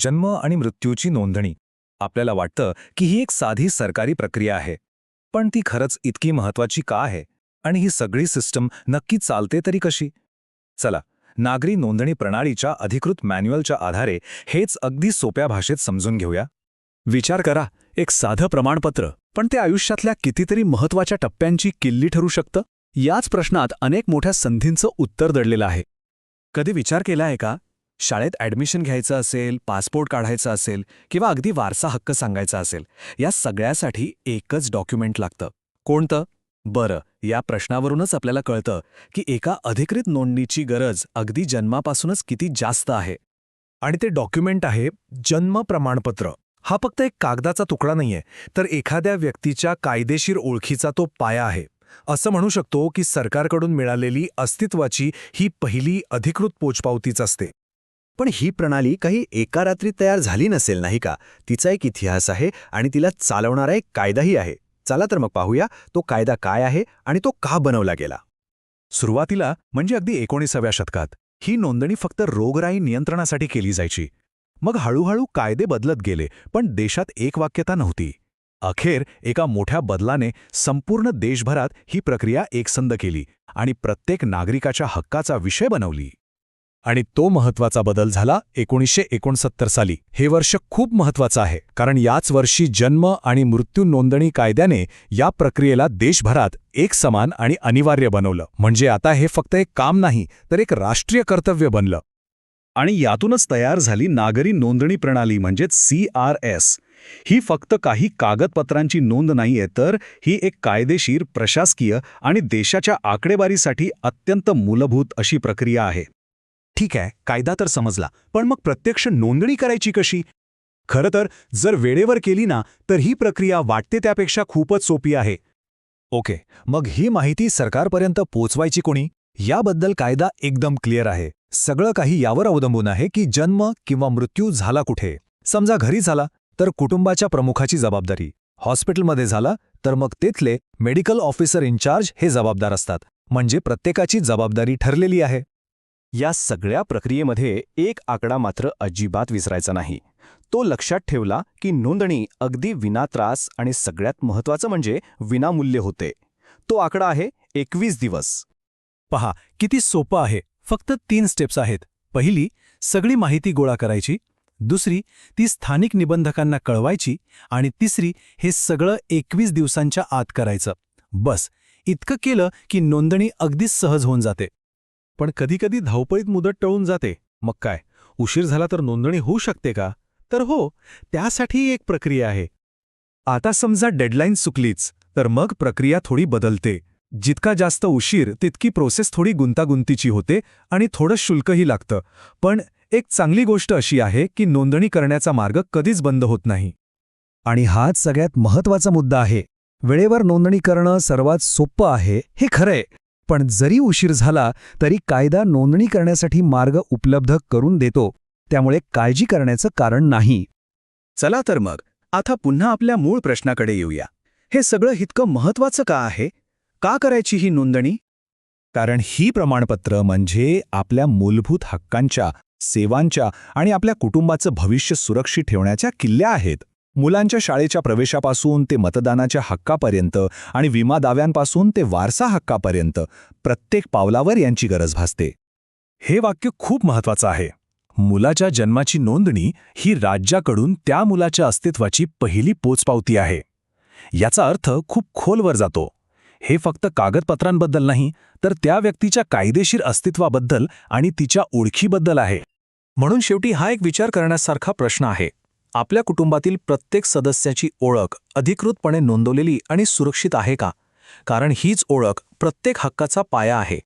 जन्म आणि मृत्यूची नोंदणी. आपल्याला वाटतं की ही एक साधी सरकारी प्रक्रिया आहे. पण ती खरंच इतकी महत्वाची का आहे? आणि ही सगळी सिस्टम नक्की चालते तरी कशी? चला नागरी नोंदणी प्रणालीच्या अधिकृत मॅन्युअलच्या आधारे हेच अगदी सोप्या भाषेत समजून घेऊया. विचार करा एक साधं प्रमाणपत्र पण ते आयुष्यातल्या कितीतरी महत्त्वाच्या टप्प्यांची किल्ली ठरू शकतं? याच प्रश्नात अनेक मोठ्या संधींचं उत्तर दडलेलं आहे. कधी विचार केला आहे का? शाळेत ॲडमिशन घ्यायचं असेल पासपोर्ट काढायचा असेल किंवा अगदी वारसा हक्क सांगायचा असेल या सगळ्यासाठी एकच डॉक्युमेंट लागतं. कोणतं? बरं या प्रश्नावरूनच आपल्याला कळतं की एका अधिकृत नोंदणीची गरज अगदी जन्मापासूनच किती जास्त आहे. आणि ते डॉक्युमेंट आहे जन्म प्रमाणपत्र. हा फक्त एक कागदाचा तुकडा नाहीये तर एखाद्या व्यक्तीच्या कायदेशीर ओळखीचा तो पाया आहे. असं म्हणू शकतो की सरकारकडून मिळालेली अस्तित्वाची ही पहिली अधिकृत पोचपावतीच असते. पण ही प्रणाली काही एका रात्री तयार झाली नसेल नाही का? तिचा एक इतिहास आहे आणि तिला चालवणारा एक कायदाही आहे. चला तर मग पाहूया तो कायदा काय आहे आणि तो का बनवला गेला? सुरुवातीला म्हणजे अगदी एकोणीसाव्या शतकात ही नोंदणी फक्त रोगराई नियंत्रणासाठी केली जायची. मग हळूहळू कायदे बदलत गेले पण देशात एक वाक्यता नव्हती. अखेर एका मोठ्या बदलाने संपूर्ण देशभरात ही प्रक्रिया एकसंद केली आणि प्रत्येक नागरिकाच्या हक्काचा विषय बनवली. आणि तो महत्त्वाचा बदल झाला एकोणीसशे एकोणसत्तर साली. हे वर्ष खूप महत्वाचं आहे कारण याच वर्षी जन्म आणि मृत्यू नोंदणी कायद्याने या प्रक्रियेला देशभरात एक समान आणि अनिवार्य बनवलं. म्हणजे आता हे फक्त एक काम नाही तर एक राष्ट्रीय कर्तव्य बनलं. आणि यातूनच तयार झाली नागरी नोंदणी प्रणाली म्हणजेच सी आर एस. ही फक्त काही कागदपत्रांची नोंद नाहीये तर ही एक कायदेशीर प्रशासकीय आणि देशाच्या आकडेवारीसाठी अत्यंत मूलभूत अशी प्रक्रिया आहे. ठीक आहे कायदा तर समजला पण मग प्रत्यक्ष नोंदणी करायची कशी? खरं तर जर वेळेवर केली ना तर ही प्रक्रिया वाटते त्यापेक्षा खूपच सोपी आहे. ओके मग ही माहिती सरकारपर्यंत पोचवायची कोणी? याबद्दल कायदा एकदम क्लिअर आहे. सगळं काही यावर अवलंबून आहे की जन्म किंवा मृत्यू झाला कुठे. समजा घरी झाला तर कुटुंबाच्या प्रमुखाची जबाबदारी. हॉस्पिटलमध्ये झाला तर मग तेथले मेडिकल ऑफिसर इन्चार्ज हे जबाबदार असतात. म्हणजे प्रत्येकाची जबाबदारी ठरलेली आहे. या सगळ्या प्रक्रियेमध्ये एक आकडा मात्र अजिबात विसरायचा नाही. तो लक्षात ठेवला की नोंदणी अगदी विनात्रास आणि सगळ्यात महत्वाचं म्हणजे विनामूल्य होते. तो आकडा आहे एकवीस दिवस. पहा किती सोपं आहे. फक्त तीन स्टेप्स आहेत. पहिली सगळी माहिती गोळा करायची. दुसरी ती स्थानिक निबंधकांना कळवायची. आणि तिसरी हे सगळं एकवीस दिवसांच्या आत करायचं. बस इतकं केलं की नोंदणी अगदीच सहज होऊन जाते. पण कधीकधी धावपळीत मुदत टळून जाते. मग काय? उशीर झाला तर नोंदणी होऊ शकते का? तर हो त्यासाठी एक प्रक्रिया आहे. आता समजा डेडलाईन चुकलीच तर मग प्रक्रिया थोडी बदलते. जितका जास्त उशीर तितकी प्रोसेस थोडी गुंतागुंतीची होते आणि थोडं शुल्कही लागतं. पण एक चांगली गोष्ट अशी आहे की नोंदणी करण्याचा मार्ग कधीच बंद होत नाही. आणि हाच सगळ्यात महत्त्वाचा मुद्दा आहे. वेळेवर नोंदणी करणं सर्वात सोपं आहे हे खरंय. पण जरी उशीर झाला तरी कायदा नोंदणी करण्यासाठी मार्ग उपलब्ध करून देतो. त्यामुळे काळजी करण्याचं कारण नाही. चला तर मग आता पुन्हा आपल्या मूळ प्रश्नाकडे येऊया. हे सगळं इतकं महत्वाचं का आहे? का करायची ही नोंदणी? कारण ही प्रमाणपत्र म्हणजे आपल्या मूलभूत हक्कांच्या सेवांच्या आणि आपल्या कुटुंबाचं भविष्य सुरक्षित ठेवण्याच्या किल्ल्या आहेत. मुलांच्या शाळेच्या प्रवेशापासून ते मतदानाच्या हक्कापर्यंत आणि विमा दाव्यांपासून ते वारसा हक्कापर्यंत प्रत्येक पावलावर यांची गरज भासते. हे वाक्य खूप महत्वाचं आहे. मुलाच्या जन्माची नोंदणी ही राज्याकडून त्या मुलाच्या अस्तित्वाची पहिली पोचपावती आहे. याचा अर्थ खूप खोलवर जातो. हे फक्त कागदपत्रांबद्दल नाही तर त्या व्यक्तीच्या कायदेशीर अस्तित्वाबद्दल आणि तिच्या ओळखीबद्दल आहे. म्हणून शेवटी हा एक विचार करण्यासारखा प्रश्न आहे. आपल्या कुटुंबातील प्रत्येक सदस्याची ओळख अधिकृतपणे नोंदवलेली आणि सुरक्षित आहे का? कारण हीच ओळख प्रत्येक हक्काचा पाया आहे.